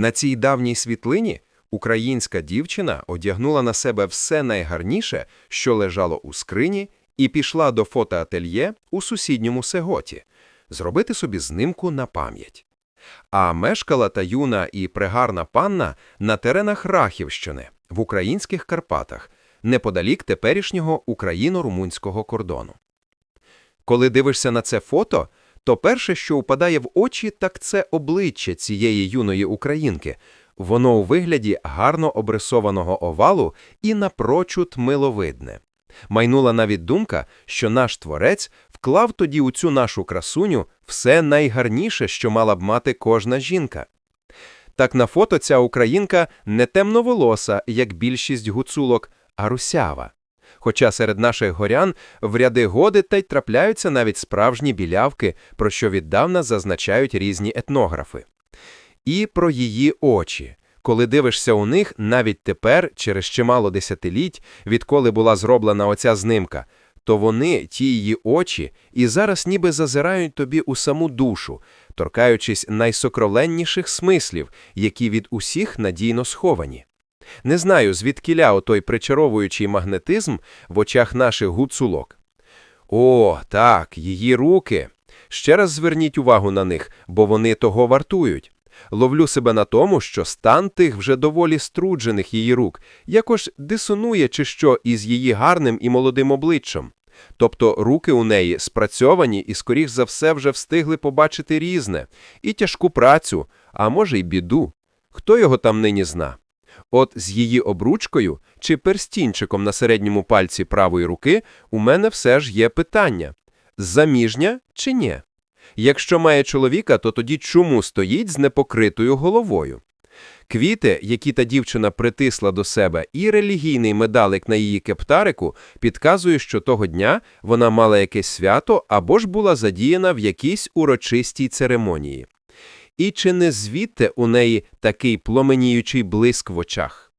На цій давній світлині українська дівчина одягнула на себе все найгарніше, що лежало у скрині, і пішла до фотоательє у сусідньому Сеготі зробити собі знимку на пам'ять. А мешкала та юна і прегарна панна на теренах Рахівщини в українських Карпатах, неподалік теперішнього україно-румунського кордону. Коли дивишся на це фото, то перше, що упадає в очі, так це обличчя цієї юної українки. Воно у вигляді гарно обрисованого овалу і напрочуд миловидне. Майнула навіть думка, що наш творець вклав тоді у цю нашу красуню все найгарніше, що мала б мати кожна жінка. Так на фото ця українка не темноволоса, як більшість гуцулок, а русява. Хоча серед наших горян в ряди годи та й трапляються навіть справжні білявки, про що віддавна зазначають різні етнографи. І про її очі. Коли дивишся у них, навіть тепер, через чимало десятиліть, відколи була зроблена оця знимка, то вони, ті її очі, і зараз ніби зазирають тобі у саму душу, торкаючись найсокровенніших смислів, які від усіх надійно сховані. Не знаю, звідкіля отой причаровуючий магнетизм в очах наших гуцулок. О, так, її руки. Ще раз зверніть увагу на них, бо вони того вартують. Ловлю себе на тому, що стан тих вже доволі струджених її рук якось дисонує чи що із її гарним і молодим обличчям. Тобто руки у неї спрацьовані і, скоріш за все, вже встигли побачити різне, і тяжку працю, а може й біду. Хто його там нині зна? От з її обручкою чи перстінчиком на середньому пальці правої руки у мене все ж є питання – заміжня чи ні? Якщо має чоловіка, то тоді чому стоїть з непокритою головою? Квіти, які та дівчина притисла до себе, і релігійний медалик на її кептарику підказує, що того дня вона мала якесь свято або ж була задіяна в якійсь урочистій церемонії. І чи не звідти у неї такий пломеніючий блиск в очах?